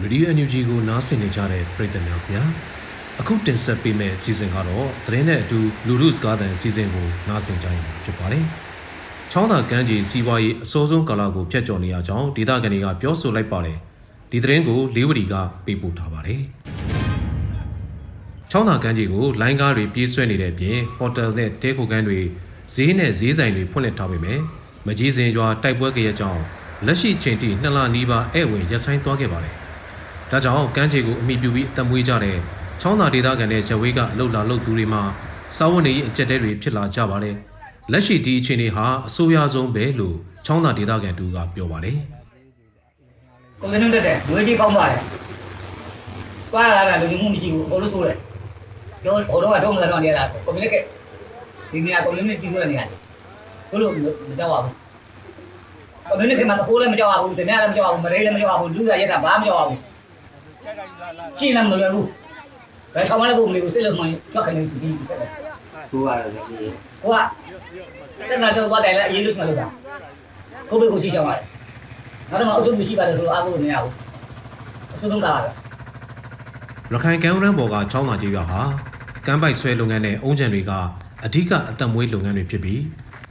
ရေဒီယို NUG ကိုနားဆင်နေကြတဲ့ပရိသတ်များခင်ဗျာအခုတင်ဆက်ပေးမယ့်အစီအစဉ်ကတော့သတင်းနဲ့အတူလူမှုစကားသံအစီအစဉ်ကိုနားဆင်ကြရမှာဖြစ်ပါတယ်။ချောင်းသာကမ်းခြေစီးပွားရေးအစိုးဆုံးကာလကိုဖျက်ကျော်နေရကြောင်းဒေသခံတွေကပြောဆိုလိုက်ပါတယ်။ဒီသတင်းကိုလေးဝတီကပေးပို့ထားပါတယ်။ချောင်းသာကမ်းခြေကိုလိုင်းကားတွေပြေးဆွဲနေတဲ့အပြင်ဟိုတယ်နဲ့တဲခိုကန်းတွေဈေးနဲ့ဈေးဆိုင်တွေဖွင့်လှစ်ထားပေမဲ့မကြီးစင်ရွာတိုက်ပွဲကြရကြောင်းလက်ရှိချိန်ထိနှစ်လနီးပါးဧည့်ဝင်ရပ်ဆိုင်းသွားခဲ့ပါတယ်။ ဒါကြောင့်ကမ်းခြေကိုအမိပြုပြီးအသက်မွေးကြတဲ့ချောင်းသာဒေသခံတဲ့ဇဝေးကအလုတ်လာလုတ်သူတွေမှာစာဝတ်နေရေးအကျက်တဲတွေဖြစ်လာကြပါတယ်။လက်ရှိဒီအခြေအနေဟာအဆိုးရွားဆုံးပဲလို့ချောင်းသာဒေသခံတူကပြောပါတယ်ကွန်မန့်တက်တယ်ငွေကြီးကောင်းပါတယ်။သွားလာတာလူမှုမရှိဘူးအကုန်လုံးဆိုးတယ်။တော့ဟိုတော့တော့မလာတော့နေရတာကွန်မန့်ကဒီနေရာကွန်မန့်ကြီးဆိုးတဲ့နေရာဘလို့မကြောက်ပါဘူး။ကွန်မန့်ကမှကိုလည်းမကြောက်ပါဘူး။တနေ့လည်းမကြောက်ပါဘူး။မရေးလည်းမကြောက်ပါဘူး။လူရရက်တာဘာမှမကြောက်ပါဘူး။ ရှင်းလည်းမလွယ်ဘူး။ဘယ်ထောင်မလဲဘူးမလို့စိတ်လုံးမှကြွက်ကနေဒီဆက်တယ်ကိုရတယ်လေ။ဟိုကတက်လာတော့သွားတယ်လေအေးလို့ဆွဲလို့တာ။ကိုယ့်ဘက်ကိုကြည့်ချင်ပါတယ်။နောက်တော့အုပ်စုမရှိပါတယ်ဆိုတော့အားကိုမရဘူး။အစုံလုံးကားပါပဲ။ရခိုင်ကမ်းရမ်းပေါ်ကချောင်းသာကြီးရွာဟာကမ်းပိုက်ဆွဲလုပ်ငန်းနဲ့အုံးကြံတွေကအဓိကအသက်မွေးလုပ်ငန်းတွေဖြစ်ပြီး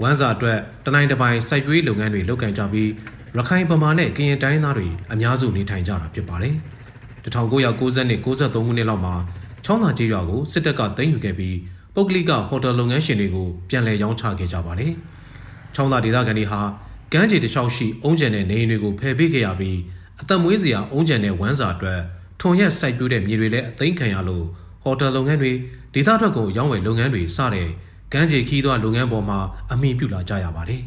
ဝမ်းစာအတွက်တနိုင်တစ်ပိုင်းစိုက်ပျိုးရေးလုပ်ငန်းတွေလုပ်ကင်ကြပြီးရခိုင်ပမာနဲ့ကရင်တိုင်းသားတွေအများစုနေထိုင်ကြတာဖြစ်ပါတယ်။ 1990နဲ့93ခုနှစ်လောက်မှာချောင်းသာကြီးရွာကိုစစ်တပ်ကသိမ်းယူခဲ့ပြီးပုဂ္ဂလိကဟိုတယ်လုပ်ငန်းရှင်တွေကိုပြန်လည်ရောင်းချခဲ့ကြပါတယ်။ချောင်းသာဒေသခံတွေဟာကမ်းခြေတစ်လျှောက်ရှိအုံးကြံတဲ့နေအိမ်တွေကိုဖယ်ပေးခဲ့ရပြီးအသက်မွေးစရာအုံးကြံတဲ့ဝမ်းစာအတွက်ထွန်ရက်စိုက်ပျိုးတဲ့မြေတွေလည်းအသိမ်းခံရလို့ဟိုတယ်လုပ်ငန်းတွေဒေသထွက်ကုန်ရောင်းဝယ်လုပ်ငန်းတွေစတဲ့ကမ်းခြေခီးသွွားလုပ်ငန်းပေါ်မှာအမိပြုလာကြရပါတယ်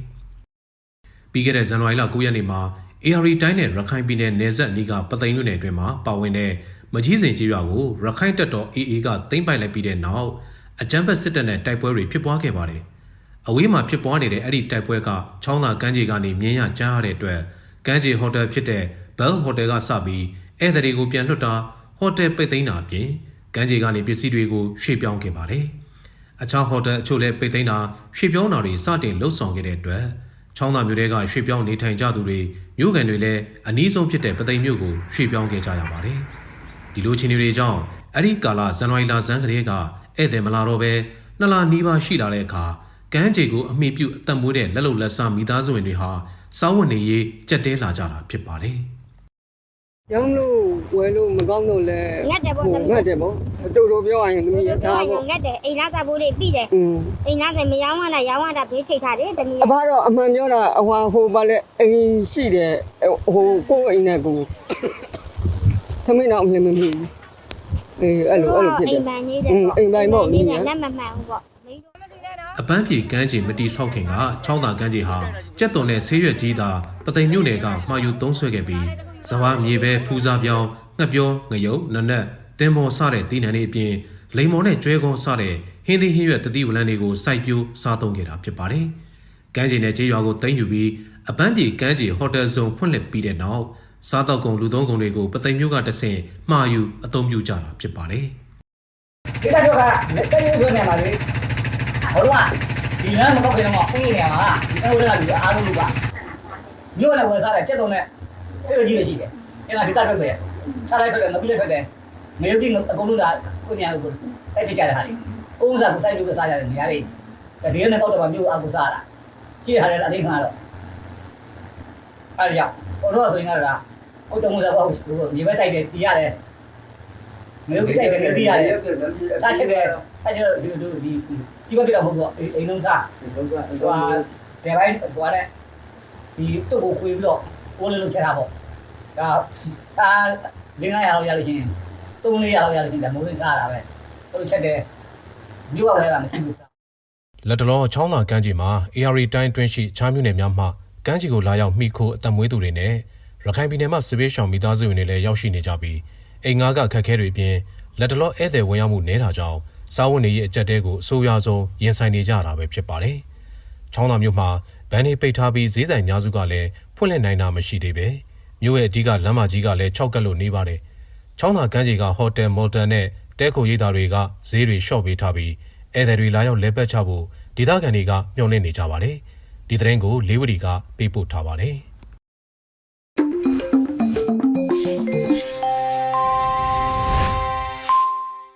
။ပြီးခဲ့တဲ့ဇန်နဝါရီလ9ရက်နေ့မှာ AR တိုင်းနဲ့ရခိုင်ပြည်နယ်နယ်စပ်နီးကပသိမ်မြို့နယ်အတွင်းမှာပါဝင်တဲ့မကြီးစင်ကြီးရွာကိုရခိုင်တပ်တော် AA ကသိမ်းပိုက်လိုက်ပြီးတဲ့နောက်အကြမ်းဖက်စစ်တပ်နဲ့တိုက်ပွဲတွေဖြစ်ပွားခဲ့ပါတယ်။အဝေးမှာဖြစ်ပွားနေတဲ့အဲ့ဒီတိုက်ပွဲကချောင်းသာကမ်းခြေကနေမြင်းရကြားရတဲ့အတွက်ကမ်းခြေဟိုတယ်ဖြစ်တဲ့ Bell Hotel ကစပြီးဧည့်သည်တွေကိုပြန်လွှတ်တာဟိုတယ်ပိတ်သိမ်းတာအပြင်ကမ်းခြေကနေပစ္စည်းတွေကိုရွှေ့ပြောင်းခဲ့ပါတယ်။အခြားဟိုတယ်အချို့လည်းပိတ်သိမ်းတာရွှေ့ပြောင်းတာတွေစတင်လှုပ်ဆောင်ခဲ့တဲ့အတွက်ချောင်းသာမြို့တဲကရွှေ့ပြောင်းနေထိုင်ကြသူတွေ မြို့ကန်တွေလည်းအနည်းဆုံးဖြစ်တဲ့ပသိမ်မြို့ကိုရွှေ့ပြောင်းခဲ့ကြရပါတယ်။ဒီလိုချင်းတွေကြောင့်အဲ့ဒီကာလဇန်နဝါရီလဇန်ကလေးကဧည့်သည်မလာတော့ပဲနှစ်လနီးပါးရှိလာတဲ့အခါကမ်းခြေကိုအမိပြုတ်အသက်မွေးတဲ့လက်လုံလက်စားမိသားစုဝင်တွေဟာစောင်းဝင်နေရေးကြက်တဲလာကြတာဖြစ်ပါတယ်။ရောင်းလို့ ဝယ်လို့မကောင်းတော့လဲငတ်တယ်ပေါ့ငတ်တယ်ပေါ့အတူတူပြောရရင်သမီးဒါပေါ့ငတ်တယ်အိမ်သားကဘိုးလေးပြီးတယ်အိမ်သားကမရောင်းရတာရောင်းရတာဘေးချိတ်ထားတယ်သမီးအဘတော့အမှန်ပြောတာဟိုဟိုပါလဲအိမ်ရှိတယ်ဟိုကိုယ့်အိမ်နဲ့ကိုသမီးတော့အမြင်မမြင်ဘူးအေးအဲ့လိုအဲ့လိုဖြစ်တယ်အိမ်ပိုင်လေးတယ်အိမ်ပိုင်ပေါ့လေးလက်မမှန်ဘူးပေါ့အပန်းဖြေကမ်းခြေမတီဆောက်ခင်ကချောင်းသာကမ်းခြေဟာကြက်သွန်နဲ့ဆေးရွက်ကြီးသာပသိမ်မြို့နယ်ကမှာယူသုံးဆွဲခဲ့ပြီး စဘာမြေပဲဖူးစားပြောင်းငှက်ပြောငရုတ်နနက်တင်းမော်စတဲ့တီးနှံတွေအပြင်လိမ္မော်နဲ့ကျွဲကုန်းစတဲ့ဟင်းသီးဟင်းရွက်တတိဝလန်းတွေကိုစိုက်ပျိုးစားသုံးခဲ့တာဖြစ်ပါတယ်။ကမ်းခြေနဲ့ကျေးရွာကိုသိမ်းယူပြီးအပန်းပြေကမ်းခြေဟိုတယ်ဇုံဖွင့်လှစ်ပြီးတဲ့နောက်စားတောက်ကုန်လူသုံးကုန်တွေကိုပသိမ်မြို့ကတဆင့်မှာယူအသုံးပြုကြတာဖြစ်ပါတယ်။ဒီကတော့ကလက်တည်းရွေးနေမှာလေဟိုကဒီလမ်းမကောက်ခင်တော့ဖုန်းနေရမှာဒီတော့လည်းလူအားလုံးလူကမြို့လည်းဝယ်စားတယ်စက်တုံးနဲ့ စစ်ရကြီးရရှိတယ်အဲ့ဒါဒီတက်ထွက်တယ်စားလိုက်ထွက်တယ်ငပိလည်းထွက်တယ်ငရုတ်တိအကုန်လုံးကကိုညာကိုအဲ့ပြကြတဲ့ဟာလေကုန်းစားကိုစိုက်လို့စားကြတယ်နေရာလေးဒီနေ့ကောက်တော့မြို့အကူစားတာရှိရတယ်အလေးခါတော့အဲ့ဒါဟိုတော့ဆိုရင်ကတော့ဟုတ်တယ်မို့စားပေါ့မြေပဲစိုက်တယ်စီရတယ်ငရုတ်စိုက်တယ်ငရုတ်တိရတယ်စားချက်တယ်စားချက်ဒီဒီဒီစီးပွားပြတော့မဟုတ်တော့အိမ်လုံးစားဆိုတာဒီပိုင်းဟိုတဲ့ဒီတုတ်ကိုခွေပြီးတော့ ပိုးလေးလုံးချက်တာပေါ့ဒါစားလင်း900လောက်ရလို့ရှိရင်300လောက်ရလို့ရှိရင်ဒါမိုးရင်းစားတာပဲဟိုချက်တယ်မြို့ကလည်းမရှိဘူးလက်တလောချောင်းသာကမ်းခြေမှာ AR တိုင်းတွင်းရှိချားမြို့နယ်များမှကမ်းခြေကိုလာရောက်မိခိုးအသက်မွေးသူတွေနဲ့ရခိုင်ပြည်နယ်မှာစစ်ဘေးရှောင်မိသားစုဝင်တွေလည်းရောက်ရှိနေကြပြီးအိမ်ငါးကခက်ခဲတွေအပြင်လက်တလောဧည့်သည်ဝင်ရောက်မှုနဲတာကြောင့်စားဝတ်နေရေးအကြက်တဲကိုအဆိုးရွားဆုံးရင်ဆိုင်နေကြတာပဲဖြစ်ပါတယ်။ချောင်းသာမြို့မှာဗန်နေပိတ်ထားပြီးဈေးဆိုင်များစုကလည်း ဖွင့်လှစ်နိုင်တာမရှိသေးပဲမြို့ရဲ့အဓိကလမ်းမကြီးကလည်း၆ကက်လို့နေပါတယ်။ချောင်းသာကမ်းခြေကဟိုတယ်မော်တယ်နဲ့တဲခိုရိပ်သာတွေကဈေးတွေလျှော့ပေးထားပြီးဧည့်သည်တွေလာရောက်လဲပတ်ချဖို့ဒေသခံတွေကမျှော်လင့်နေကြပါတယ်။ဒီသတင်းကိုလေးဝတီကပေးပို့ထားပါတယ်။